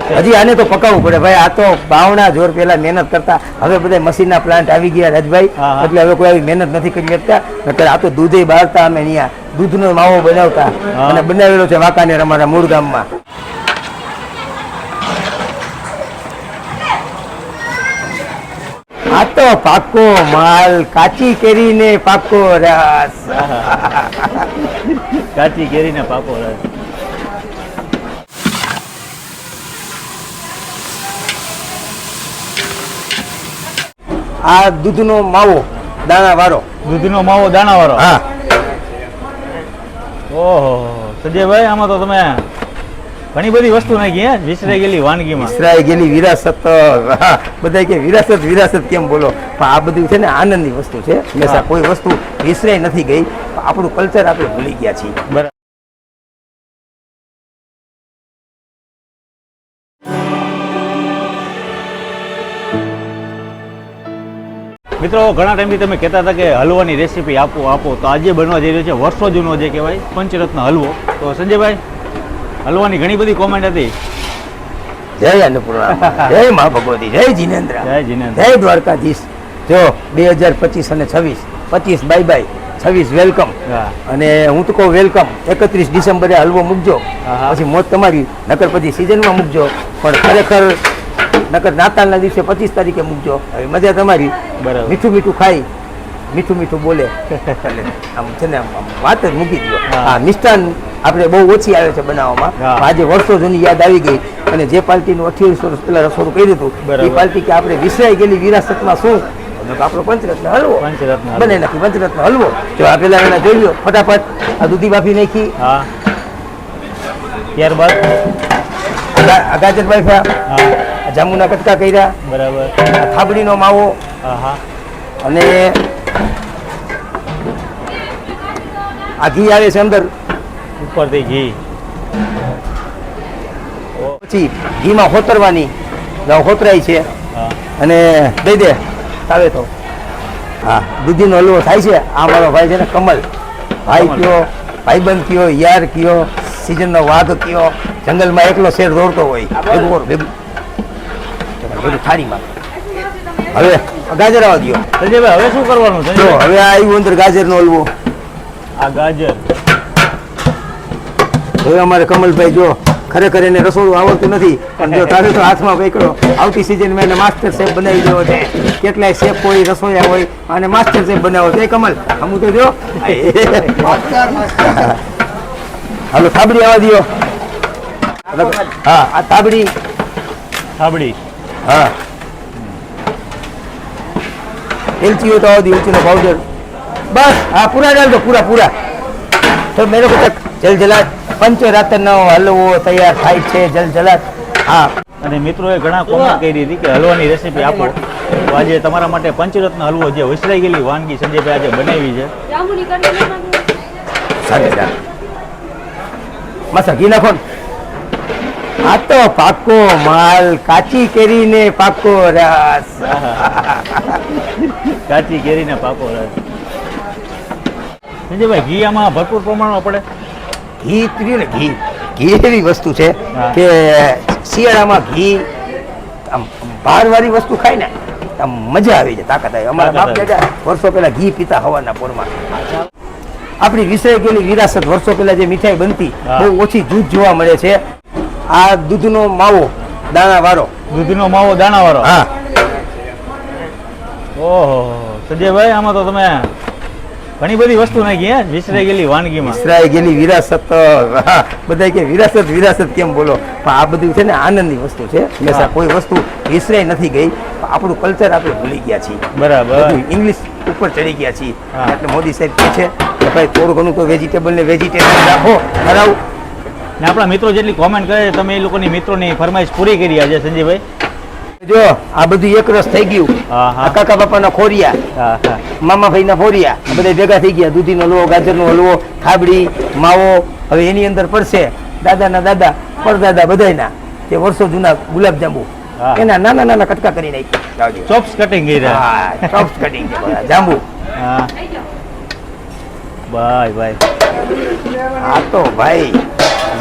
હજી આને તો પકાવવું પડે. ભાઈ આ તો ભાવના જોર પેલા મહેનત કરતા. હવે બધા મશીનના પ્લાન્ટ આવી ગયા રાજભાઈ. એટલે હવે કોઈ આવી મહેનત નથી કરી શકતા. નકર આ તો દૂધે બાળતા અમે અહીંયા. દૂધનો માવો બનાવતા. અને બનાવેલો છે વાંકાનેર અમારા મૂળ ગામમાં. આ તો પાકો માલ. કાચી કેરીને પાકો રસ. કાચી કેરીને પાકો રસ. આ દૂધનો માવો દાણા વાળો દૂધનો માવો દાણાવાળો? હા. ઓહો સંજયભાઈ આમાં તો તમે ઘણી બધી વસ્તુ નાખી હે? વિસરાઈ ગયેલી વાનગીમાં. વિસરાઈ ગયેલી વિરાસત બધા કે વિરાસત વિરાસત કેમ બોલો? પણ આ બધું છે ને આનંદની વસ્તુ છે. હંમેશા કોઈ વસ્તુ વિસરાઈ નથી ગઈ. આપણું કલ્ચર આપણે ભૂલી ગયા છીએ. બરાબર. મિત્રો ઘણા ટાઈમથી તમે કહેતા હતા કે હલવાની રેસીપી આપો આપો. તો આજે બનવા જઈ રહ્યો છે વર્ષો જૂનો જે કહેવાય પંચરત્ન હલવો. તો સંજયભાઈ હલવાની ઘણી બધી કોમેન્ટ હતી. જય અન્નપૂર્ણા. જય મા ભગવતી. જય જીનેન્દ્ર. જય જીનેન્દ્ર. જય દ્વારકાધીશ. જો બે હજાર પચીસ અને છવ્વીસ. પચીસ બાય બાય છવ્વીસ વેલકમ. અને હું તો કહું વેલકમ એકત્રીસ ડિસેમ્બરે હલવો મૂકજો. પછી મોત તમારી. નકર પછી સિઝનમાં મૂકજો. પણ ખરેખર નકર નાતાલના દિવસે પચીસ તારીખે મૂકજો. હવે મજા તમારી. બરાબર. મીઠું મીઠું ખાઈ મીઠું મીઠું બોલે. આમ છે ને વાત જ મૂકી દો હા. મિષ્ટાન આપણે બહુ ઓછી આવે છે બનાવવામાં. આજે વર્ષો જૂની યાદ આવી ગઈ અને જે પાર્ટીનું અઠ્યાવીસ વર્ષ પહેલાં રસોડું કહી દીધું એ પાર્ટી કે આપણે વિસરાઈ ગયેલી વિરાસતમાં શું? આપણો પંચરત્ન હલવો. બને નથી પંચરત્ન હલવો. જો આ પેલા એના જોઈ લો ફટાફટ. આ દૂધી બાફી નાખી. ત્યારબાદ? ગાજર બાફ્યા. જાંબુના કટકા કર્યા. બરાબર. થાબડીનો માવો. હા અને આ ઘી આવે છે અંદર. ઉપરથી ઘી. પછી ઘીમાં હોતરવાની. હોતરાય છે. અને દઈ દે. તાવે તો. હા દૂધીનો હલવો થાય છે. આ મારો ભાઈ છે ને કમલ. ભાઈ કયો ભાઈબંધ કયો યાર કયો સિઝનનો વાઘ કયો. જંગલમાં એકલો શેર દોડતો હોય. ભેગું. બધું થાળીમાં હવે? ગાજર આવવા દ્યો. સંજયભાઈ હવે શું કરવાનું? જો હવે આ આવ્યું અંદર ગાજરનો હલવો. આ ગાજર. હવે અમારે કમલભાઈ જો ખરેખર એને રસોડું આવડતું નથી. પણ જો તારે તો હાથમાં પકડો. આવતી સિઝનમાં એને માસ્ટર શેફ બનાવી દેવો છે. કેટલાય શેફ હોય રસોઈયા હોય અને માસ્ટર શેફ બનાવો છે. કમલ અમુ તો જો. હાલો થાબડી આવવા દ્યો. હા આ થાબડી. થાબડી. હા. એલચી તો આવવા દો એલચીનો પાવડર બસ હા પૂરા ડાલ દો પૂરા પૂરા. તો મેરે કો તક જલ જલાટ. પંચરાતનનો હલવો તૈયાર થાય છે જલ જલાત હા. અને મિત્રોએ ઘણા કોમેન્ટ કરી હતી કે હલવાની રેસીપી આપો. તો આજે તમારા માટે પંચરત્ન હલવો જે વિસરાઈ ગયેલી વાનગી સંજયભાઈ આજે બનાવી છે. મસા ઘી નાખો ને. આ તો પાકો માલ કાચી કેરીને પાકો રસ. કાચી કેરીને પાકો રસ. સંજયભાઈ ઘી આમાં ભરપૂર પ્રમાણમાં પડે? ઘી ત્રીયું ને ઘી. ઘી એવી વસ્તુ છે કે શિયાળામાં ઘી આમ બહારવાળી વસ્તુ ખાય ને આમ મજા આવી જાય તાકાત આવી અમારા બાપ દાદા વર્ષો પહેલા ઘી પીતા હવાના પોરમાં. આપણી વિષય ગયેલી વિરાસત વર્ષો પહેલા જે મીઠાઈ બનતી બહુ ઓછી જૂથ જોવા મળે છે. આ દૂધનો માવો દાણાવાળો. દૂધનો માવો દાણાવાળો? હા. ઓહો સંજયભાઈ આમાં તો તમે ઘણી બધી વસ્તુ નાખી હે? વિસરાઈ ગયેલી વાનગીમાં. વિસરાઈ ગયેલી વિરાસત બધા કે વિરાસત વિરાસત કેમ બોલો? પણ આ બધું છે ને આનંદની વસ્તુ છે. હંમેશા કોઈ વસ્તુ વિસરાઈ નથી ગઈ પણ આપણું કલ્ચર આપણે ભૂલી ગયા છીએ. બરાબર. ઇંગ્લિશ ઉપર ચડી ગયા છીએ. એટલે મોદી સાહેબ કહે છે કે ભાઈ થોડું ઘણું તો વેજીટેબલ ને વેજીટેબલ રાખો ખરાવું ને આપણા મિત્રો જેટલી કોમેન્ટ કરે છે, તમે એ લોકોની મિત્રોની ફરમાઈશ પૂરી કરી આજે સંજયભાઈ? જો આ બધું એક રસ થઈ ગયું. કાકા બાપાના ખોરિયા મામા ભાઈના ફોરિયા બધા ભેગા થઈ ગયા. દૂધીનો હલવો ગાજરનો હલવો ખાબડી માવો. હવે એની અંદર પડશે દાદાના દાદા પરદાદા બધાના તે વર્ષો જૂના ગુલાબજાંબુ. એના નાના નાના કટકા કરી નાખી ચોપ્સ કટિંગ કરી રહ્યા ચોપ્સ કટિંગ જાંબુ. હા. Bye bye. આ તો ભાઈ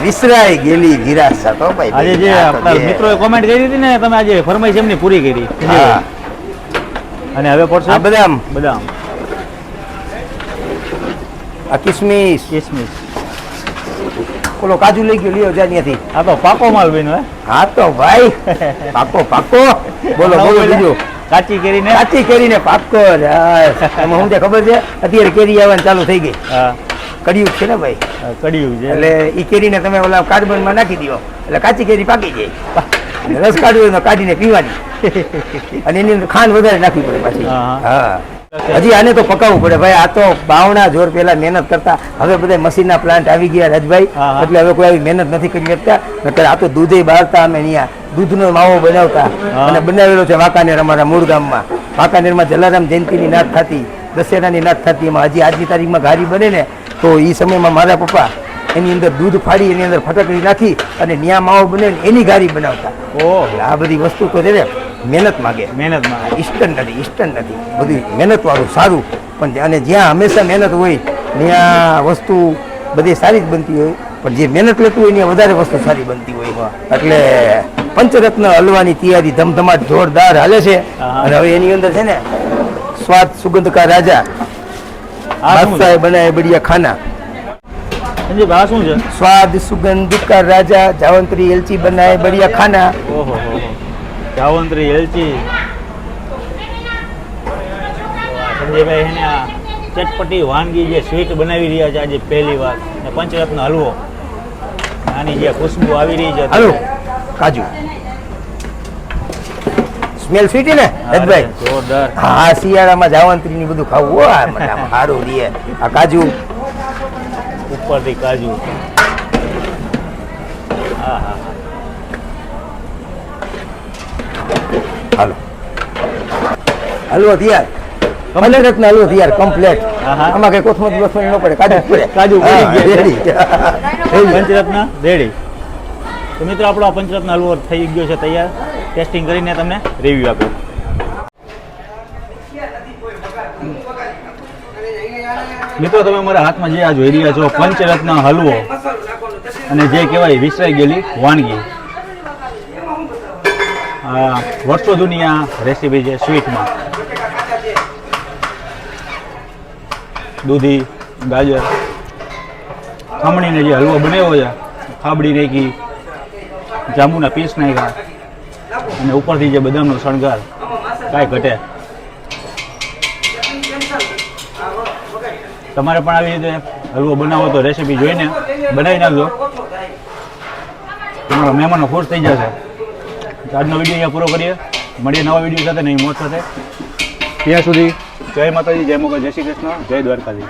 વિસરાઈ ગયેલી વિરાસત હો ભાઈ આજે જે આપણા મિત્રોએ કોમેન્ટ કરી હતી ને તમે આજે ફરમાઈશ એમની પૂરી કરી. અને હવે પડશે? બદામ. બદામ. આ કિસમિસ. કિસમિસ. ઓલો કાજુ લઈ ગયો લ્યો જા ત્યાંથી. આ તો પાકો માલ બેનો હા? તો ભાઈ પાકો પાકો. બોલો બોલો બીજો. કાચી કેરીને? કાચી કેરીને પાકો હું એમાં શું ખબર છે અત્યારે કેરી આવવાની ચાલુ થઈ ગઈ. હા, કડિયું છે ને ભાઈ? કડિયુગ કડિયું છે. એટલે એ કેરીને તમે ઓલા કાર્બનમાં નાખી દો. એટલે કાચી કેરી પાકી જાય. રસ કાઢવો તો કાઢીને પીવાની. અને એની અંદર ખાંડ વધારે નાખવી પડે પાછી. હા, હજી આને તો પકાવવું પડે. ભાઈ આ તો બાવણા જોર પેલા મહેનત કરતા. હવે બધા મશીનના પ્લાન્ટ આવી ગયા રાજભાઈ. એટલે હવે કોઈ આવી મહેનત નથી કરી શકતા. નકર આ તો દૂધે બાળતા અમે અહીંયા. દૂધનો માવો બનાવતા. અને બનાવેલો છે વાંકાનેર અમારા મૂળ ગામમાં. વાંકાનેરમાં જલારામ જયંતિની નાથ થતી દશેરાની નાથ થતી. એમાં હજી આજની તારીખમાં ઘારી બને ને તો એ સમયમાં મારા પપ્પા એની અંદર દૂધ ફાડી એની અંદર ફટકડી નાખી અને ન્યા માવો બને એની ઘારી બનાવતા. ઓ આ બધી વસ્તુ તો છે ને મહેનત માગે. મહેનતમાં ઇન્સ્ટન્ટ નથી ઇન્સ્ટન્ટ નથી. બધું મહેનત વાળું સારું. પણ અને જ્યાં હંમેશા મહેનત હોય ત્યાં વસ્તુ બધી સારી જ બનતી હોય. પણ જે મહેનત લેતું હોય ત્યાં વધારે વસ્તુ સારી બનતી હોય. એટલે પંચરત્ન હલવાની તૈયારી ધમધમાટ જોરદાર હાલે છે. અને હવે એની અંદર છે ને સ્વાદ સુગંધકા રાજા બાદશાહે બનાવે બઢિયા ખાના. સંજીવ આ શું છે? સ્વાદ સુગંધ કા રાજા જાવંત્રી એલચી બનાવે બઢિયા ખાના. ઓહો. જાવંત્રી એલચી. સંજયભાઈ એને આ ચટપટી વાનગી જે સ્વીટ બનાવી રહ્યા છે આજે પહેલી વાર. ને પંચરત્ન હલવો. આની જે ખુશ્બુ આવી રહી છે હાલો કાજુ. સ્મેલ સ્વીટી ને? રજભાઈ હા શિયાળામાં જાવંત્રી ની બધું ખાવું હો આ મને આમ સારું રીએ. આ કાજુ. ઉપરથી કાજુ. હાલો. હલવો તૈયાર પંચરત્ન હલવો તૈયાર કમ્પ્લેટ. આમાં કઈ કોથમરી કોથમરી ન પડે કાજુ પડે. કાજુ. પંચરત્ન રેડી. તો મિત્રો આપણો પંચરત્ન હલવો થઈ ગયો છે તૈયાર. ટેસ્ટિંગ કરીને તમને રિવ્યુ આપો મિત્રો, તમે મારા હાથમાં જે આ જોઈ રહ્યા છો, પંચરત્ન હલવો અને જે કહેવાય વિસરાઈ ગયેલી વાનગી. વર્ષો જૂની આ રેસીપી છે સ્વીટમાં દૂધી, ગાજર, ખમણીને જે હલવો બનાવ્યો છે, ખાબડી નાખી, જાંબુના પીસ નાખ્યા. અને ઉપરથી જે બદામનો શણગાર, કાંઈ ઘટે. તમારે પણ આવી રીતે હલવો બનાવો તો રેસીપી જોઈને બનાવી નાખજો. તમારા મહેમાનો ખુશ થઈ જશે. આજનો વીડિયો અહીંયા પૂરો કરીએ. મળીએ નવા વીડિયો સાથે નહીં મોત સાથે. ત્યાં સુધી જય માતાજી, જય મોગલ, જય શ્રી કૃષ્ણ, જય દ્વારકાજી